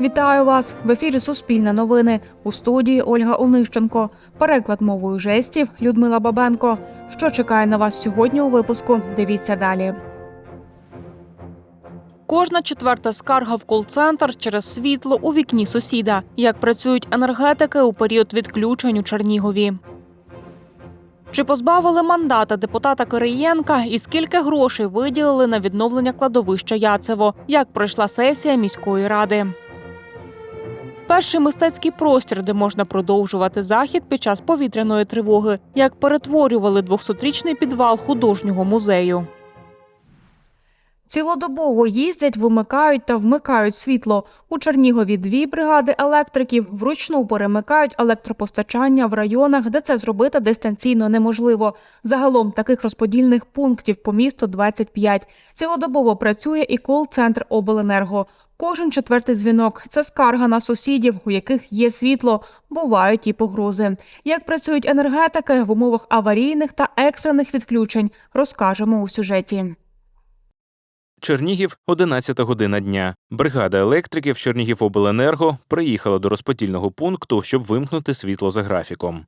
Вітаю вас в ефірі Суспільне новини у студії Ольга Онищенко. Переклад мовою жестів Людмила Бабенко. Що чекає на вас сьогодні у випуску? Дивіться далі. Кожна четверта скарга в кол-центр через світло у вікні сусіда. Як працюють енергетики у період відключень у Чернігові. Чи позбавили мандата депутата Кириєнка і скільки грошей виділили на відновлення кладовища Яцево? Як пройшла сесія міської ради? Перший мистецький простір, де можна продовжувати захід під час повітряної тривоги, як перетворювали 200-річний підвал художнього музею. Цілодобово їздять, вимикають та вмикають світло. У Чернігові дві бригади електриків вручну перемикають електропостачання в районах, де це зробити дистанційно неможливо. Загалом таких розподільних пунктів по місту 25. Цілодобово працює і кол-центр обленерго. Кожен четвертий дзвінок це скарга на сусідів, у яких є світло. Бувають і погрози. Як працюють енергетики в умовах аварійних та екстрених відключень, розкажемо у сюжеті. Чернігів, 11 година дня. Бригада електриків Чернігівобленерго приїхала до розподільного пункту, щоб вимкнути світло за графіком.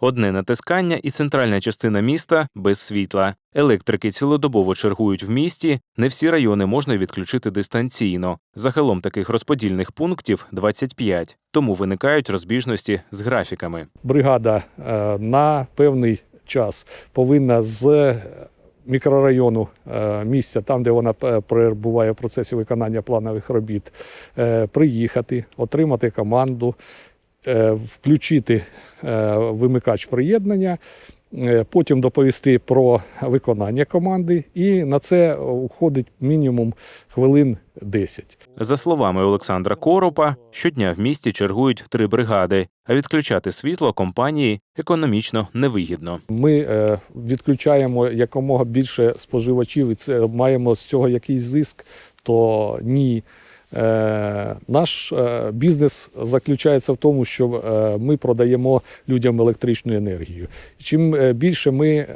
Одне натискання і центральна частина міста без світла. Електрики цілодобово чергують в місті. Не всі райони можна відключити дистанційно. Загалом таких розподільних пунктів 25, тому виникають розбіжності з графіками. бригада е, на певний час повинна з мікрорайону е, місця, там де вона е, перебуває в процесі виконання планових робіт, е, приїхати, отримати команду, е, включити е, вимикач приєднання. Е, Потім доповісти про виконання команди, і на це уходить мінімум хвилин 10. За словами Олександра Коропа, щодня в місті чергують три бригади, а відключати світло компанії економічно невигідно. Ми е, відключаємо якомога більше споживачів, і це маємо з цього якийсь зиск, то ні. Е, наш е, бізнес заключається в тому, що е, ми продаємо людям електричну енергію. Чим більше ми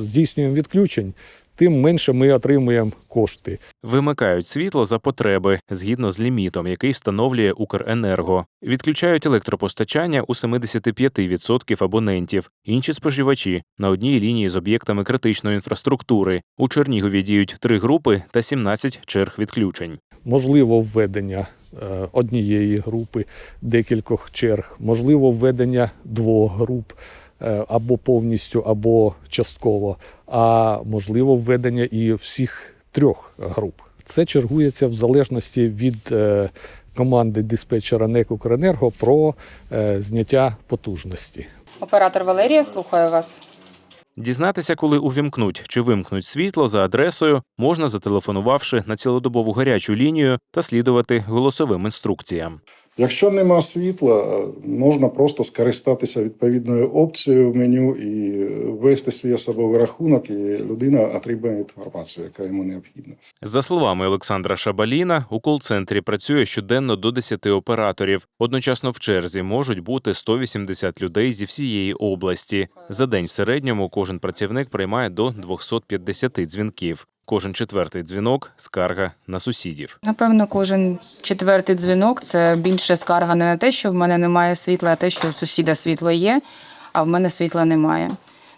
здійснюємо відключень, тим менше ми отримуємо кошти. Вимикають світло за потреби згідно з лімітом, який встановлює Укренерго. Відключають електропостачання у 75% абонентів. Інші споживачі на одній лінії з об'єктами критичної інфраструктури. У Чернігові діють три групи та 17 черг відключень. можливо введення е, однієї групи, декількох черг, можливо введення двох груп або повністю, або частково, а можливо введення і всіх трьох груп. Це чергується в залежності від е, команди диспетчера НЕК «Укренерго» про е, зняття потужності. Оператор Валерія, слухаю вас. Дізнатися, коли увімкнуть чи вимкнуть світло за адресою, можна зателефонувавши на цілодобову гарячу лінію та слідувати голосовим інструкціям. Якщо нема світла, можна просто скористатися відповідною опцією в меню і ввести свій особовий рахунок, і людина отримає інформацію, яка йому необхідна. За словами Олександра Шабаліна, у кол-центрі працює щоденно до 10 операторів. Одночасно в черзі можуть бути 180 людей зі всієї області. За день в середньому кожен працівник приймає до 250 дзвінків. Кожен четвертий дзвінок скарга на сусідів. Напевно, кожен четвертий дзвінок це більше скарга не на те, що в мене немає світла, а те, що у сусіда світло є, а в мене світла немає.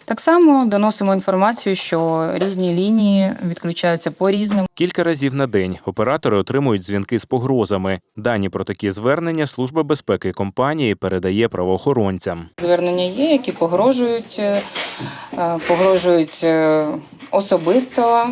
Так само доносимо інформацію, що різні лінії відключаються по різному. Кілька разів на день оператори отримують дзвінки з погрозами. Дані про такі звернення Служба безпеки компанії передає правоохоронцям. Звернення є, які погрожують, е, погрожують е, особисто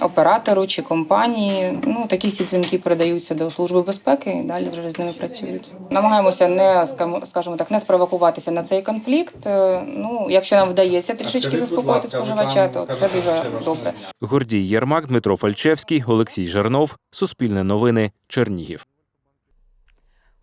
оператору чи компанії. Ну, такі всі дзвінки передаються до служби безпеки і далі вже з ними працюють. Намагаємося не скажімо так, не спровокуватися на цей конфлікт. Е, Ну, якщо нам вдається трішечки заспокоїти споживача, то це дуже добре. Гордій Єрмак, Дмитро Фальчевський, Олексій Жернов, Суспільне новини. Чернігів.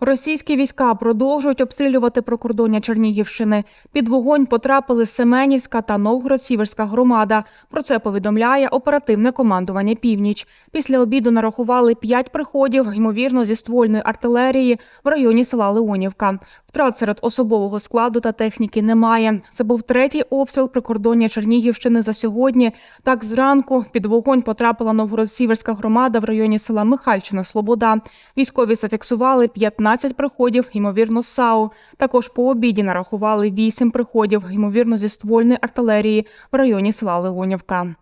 Російські війська продовжують обстрілювати прикордоння Чернігівщини. Під вогонь потрапили Семенівська та Новгород-Сіверська громада. Про це повідомляє оперативне командування Північ. Після обіду нарахували п'ять приходів, ймовірно, зі ствольної артилерії в районі села Леонівка. Втрат серед особового складу та техніки немає. Це був третій обстріл прикордоння Чернігівщини за сьогодні. Так, зранку під вогонь потрапила Новгород-Сіверська громада в районі села Михальчина Слобода. Військові зафіксували 15 приходів, ймовірно, САУ. Також по обіді нарахували 8 приходів, ймовірно, зі ствольної артилерії в районі села Леонівка.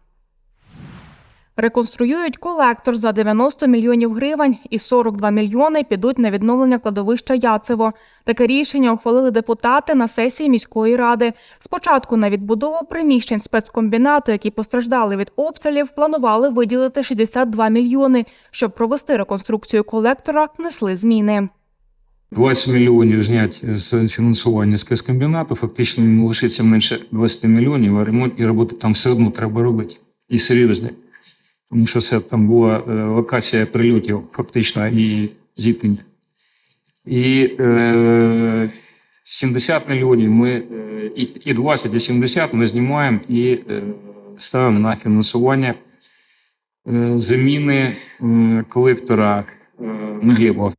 Реконструюють колектор за 90 мільйонів гривень і 42 мільйони підуть на відновлення кладовища Яцево. Таке рішення ухвалили депутати на сесії міської ради. Спочатку на відбудову приміщень спецкомбінату, які постраждали від обстрілів, планували виділити 62 мільйони. Щоб провести реконструкцію колектора, внесли зміни. 20 мільйонів зняти з фінансування спецкомбінату, фактично йому лишиться менше 20 мільйонів, а ремонт і роботи там все одно треба робити. І серйозні. Тому що це там була е, локація прильотів, фактично, і зіткнення. І е, 70 мільйонів ми е, і, і 20, і 70 ми знімаємо і е, ставимо на фінансування заміни колектора Глебова.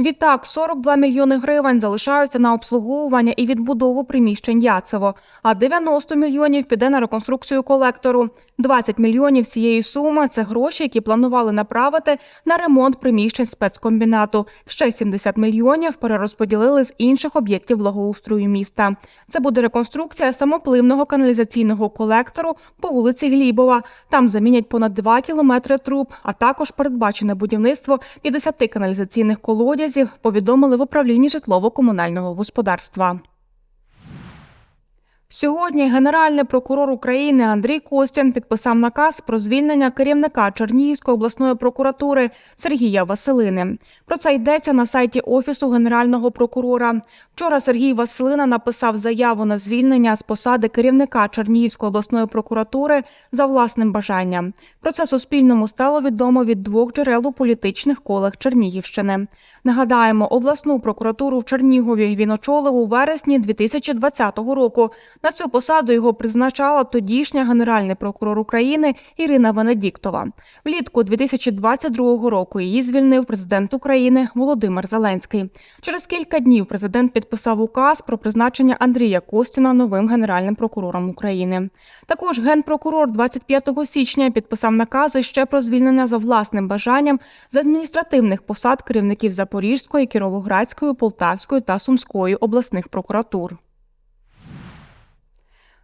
Відтак, 42 мільйони гривень залишаються на обслуговування і відбудову приміщень Яцево, а 90 мільйонів піде на реконструкцію колектору. 20 мільйонів цієї суми – це гроші, які планували направити на ремонт приміщень спецкомбінату. Ще 70 мільйонів перерозподілили з інших об'єктів благоустрою міста. Це буде реконструкція самопливного каналізаційного колектору по вулиці Глібова. Там замінять понад 2 кілометри труб, а також передбачене будівництво 50 каналізаційних колодязів, повідомили в управлінні житлово-комунального господарства. Сьогодні Генеральний прокурор України Андрій Костян підписав наказ про звільнення керівника Чернігівської обласної прокуратури Сергія Василини. Про це йдеться на сайті Офісу Генерального прокурора. Вчора Сергій Василина написав заяву на звільнення з посади керівника Чернігівської обласної прокуратури за власним бажанням. Про це Суспільному стало відомо від двох джерел у політичних колах Чернігівщини. Нагадаємо, обласну прокуратуру в Чернігові він очолив у вересні 2020 року. На цю посаду його призначала тодішня генеральний прокурор України Ірина Венедіктова. Влітку 2022 року її звільнив президент України Володимир Зеленський. Через кілька днів президент підписав указ про призначення Андрія Костіна новим генеральним прокурором України. Також генпрокурор 25 січня підписав накази ще про звільнення за власним бажанням з адміністративних посад керівників Запорізької, Кіровоградської, Полтавської та Сумської обласних прокуратур.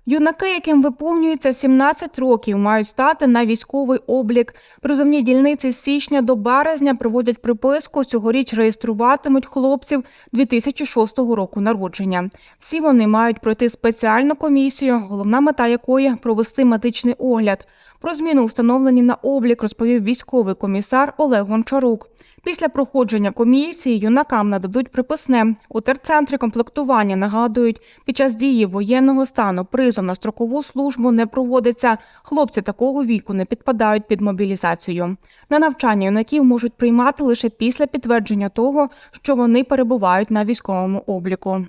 Юнаки, яким виповнюється 17 років, мають стати на військовий облік. Призовні дільниці з січня до березня проводять приписку. Цьогоріч реєструватимуть хлопців 2006 року народження. Всі вони мають пройти спеціальну комісію, головна мета якої провести медичний огляд. Про зміну встановлені на облік, розповів військовий комісар Олег Гончарук. Після проходження комісії юнакам нададуть приписне. У терцентрі комплектування нагадують, під час дії воєнного стану призов на строкову службу не проводиться. Хлопці такого віку не підпадають під мобілізацію. На навчання юнаків можуть приймати лише після підтвердження того, що вони перебувають на військовому обліку.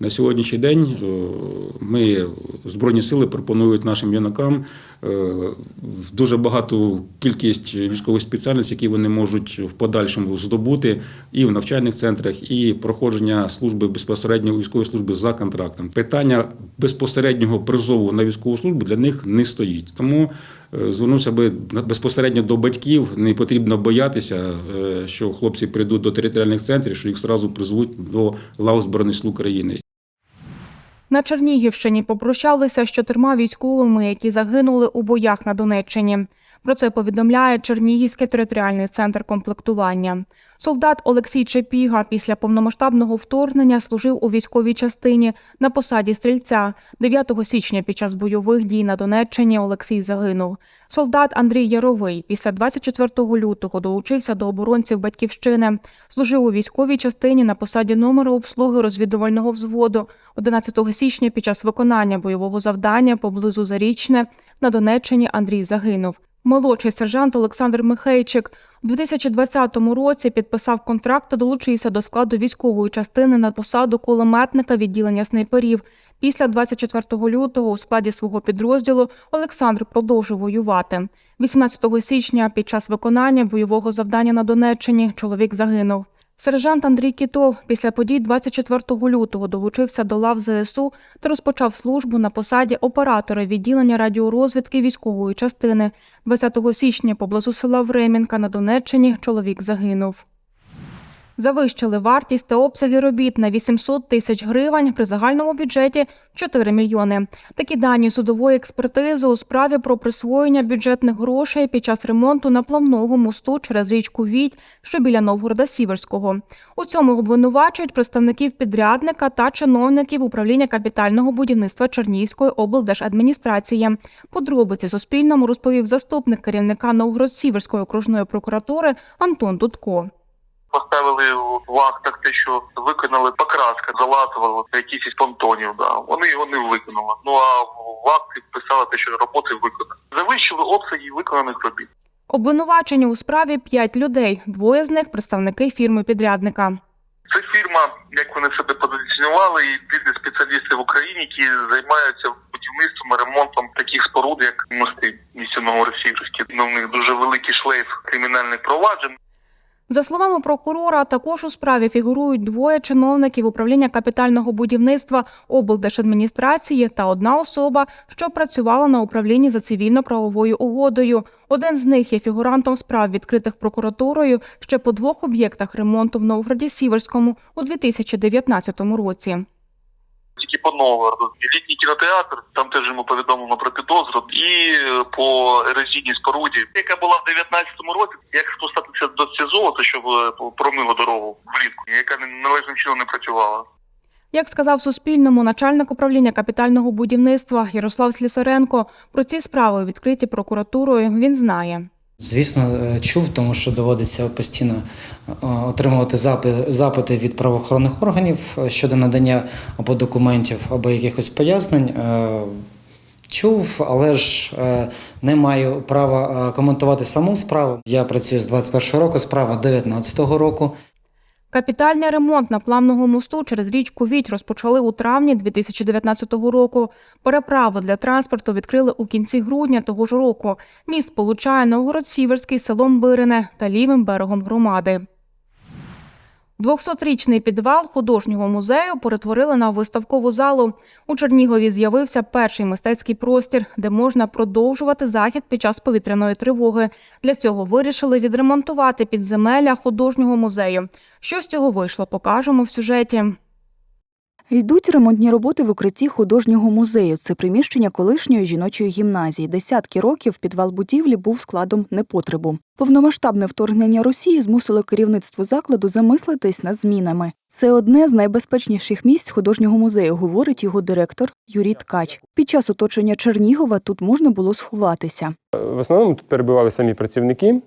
На сьогоднішній день е, ми збройні сили пропонують нашим юнакам е, дуже багату кількість військових спеціальностей, які вони можуть в подальшому здобути і в навчальних центрах, і проходження служби безпосередньо військової служби за контрактом. Питання безпосереднього призову на військову службу для них не стоїть. Тому звернувся би безпосередньо до батьків. Не потрібно боятися, е, що хлопці прийдуть до територіальних центрів, що їх зразу призвуть до лав Збройних сил України. На Чернігівщині попрощалися з чотирма військовими, які загинули у боях на Донеччині. Про це повідомляє Чернігівський територіальний центр комплектування. Солдат Олексій Чепіга після повномасштабного вторгнення служив у військовій частині на посаді стрільця. 9 січня під час бойових дій на Донеччині Олексій загинув. Солдат Андрій Яровий після 24 лютого долучився до оборонців батьківщини. Служив у військовій частині на посаді номера обслуги розвідувального взводу. 11 січня під час виконання бойового завдання поблизу Зарічне на Донеччині Андрій загинув. Молодший сержант Олександр Михейчик у 2020 році підписав контракт та долучився до складу військової частини на посаду кулеметника відділення снайперів. Після 24 лютого у складі свого підрозділу Олександр продовжив воювати. 18 січня під час виконання бойового завдання на Донеччині чоловік загинув. Сержант Андрій Кітов після подій 24 лютого долучився до лав ЗСУ та розпочав службу на посаді оператора відділення радіорозвідки військової частини. 20 січня поблизу села Времінка на Донеччині чоловік загинув. Завищили вартість та обсяги робіт на 800 тисяч гривень при загальному бюджеті 4 мільйони. Такі дані судової експертизи у справі про присвоєння бюджетних грошей під час ремонту наплавного мосту через річку Відь, що біля Новгорода Сіверського. У цьому обвинувачують представників підрядника та чиновників управління капітального будівництва Чернігівської облдержадміністрації. Подробиці Суспільному розповів заступник керівника Новгород-Сіверської окружної прокуратури Антон Дудко. Поставили в актах те, що виконали покраска, залатували якісь із понтонів. Да. Вони його не виконали. Ну а в акті писали те, що роботи виконані. Завищили обсяги виконаних робіт. Обвинувачені у справі п'ять людей. Двоє з них представники фірми-підрядника. Це фірма, як вони себе позиціонували, єдині спеціалісти в Україні, які займаються будівництвом і ремонтом таких споруд, як мости місті Новоросійські. Ну, в них дуже великий шлейф кримінальних проваджень. За словами прокурора, також у справі фігурують двоє чиновників управління капітального будівництва облдержадміністрації та одна особа, що працювала на управлінні за цивільно-правовою угодою. Один з них є фігурантом справ, відкритих прокуратурою ще по двох об'єктах ремонту в Новгороді Сіверському у 2019 році. По Новгороду. Літній кінотеатр, там теж йому повідомлено про підозру. І е, по ерозійній споруді, яка була в 19-му році, як спустатися до СІЗО, то щоб е, промило дорогу влітку, яка належним чином не працювала. Як сказав Суспільному начальник управління капітального будівництва Ярослав Слісаренко, про ці справи відкриті прокуратурою він знає. Звісно, е, чув, тому що доводиться постійно е, отримувати запити від правоохоронних органів е, щодо надання або документів, або якихось пояснень. Чув, але ж не маю права коментувати саму справу. Я працюю з 21 року, справа 19 року. Капітальний ремонт напламного мосту через річку Віть розпочали у травні 2019 року. Переправу для транспорту відкрили у кінці грудня того ж року. Міст сполучає Новгород-Сіверський селом Бирине та лівим берегом громади. 200-річний підвал художнього музею перетворили на виставкову залу. У Чернігові з'явився перший мистецький простір, де можна продовжувати захід під час повітряної тривоги. Для цього вирішили відремонтувати підземелля художнього музею. Що з цього вийшло, покажемо в сюжеті. Йдуть ремонтні роботи в укритті художнього музею. Це приміщення колишньої жіночої гімназії. Десятки років підвал будівлі був складом непотребу. Повномасштабне вторгнення Росії змусило керівництво закладу замислитись над змінами. Це одне з найбезпечніших місць художнього музею, говорить його директор Юрій Ткач. Під час оточення Чернігова тут можна було сховатися. В основному тут перебували самі працівники.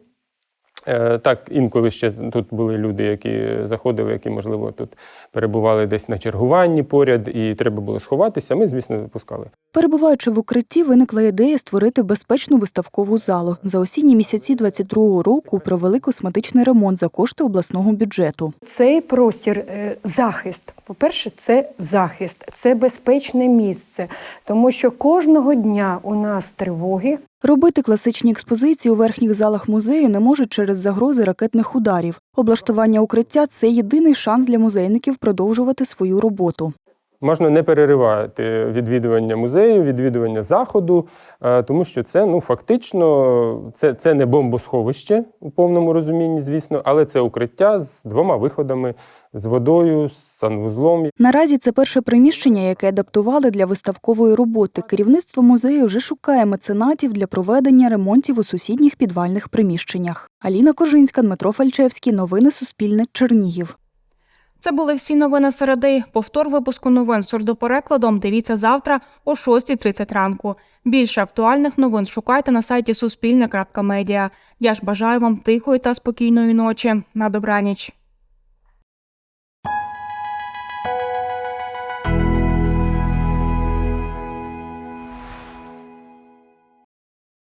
Е, Так, інколи ще тут були люди, які заходили, які, можливо, тут перебували десь на чергуванні поряд, і треба було сховатися. Ми, звісно, випускали. Перебуваючи в укритті, виникла ідея створити безпечну виставкову залу. За осінні місяці 22-го року провели косметичний ремонт за кошти обласного бюджету. Цей простір е, захист. По-перше, це захист, це безпечне місце, тому що кожного дня у нас тривоги. Робити класичні експозиції у верхніх залах музею не можуть через загрози ракетних ударів. Облаштування укриття це єдиний шанс для музейників продовжувати свою роботу. Можна не переривати відвідування музею, відвідування заходу, е, тому що це ну фактично це, це не бомбосховище у повному розумінні, звісно, але це укриття з двома виходами з водою, з санвузлом. Наразі це перше приміщення, яке адаптували для виставкової роботи. Керівництво музею вже шукає меценатів для проведення ремонтів у сусідніх підвальних приміщеннях. Аліна Кожинська, Дмитро Фальчевський. Новини Суспільне. Чернігів. Це були всі новини середи. Повтор випуску новин з сурдоперекладом дивіться завтра о 6.30 ранку. Більше актуальних новин шукайте на сайті суспільне.медіа. Я ж бажаю вам тихої та спокійної ночі. На добраніч.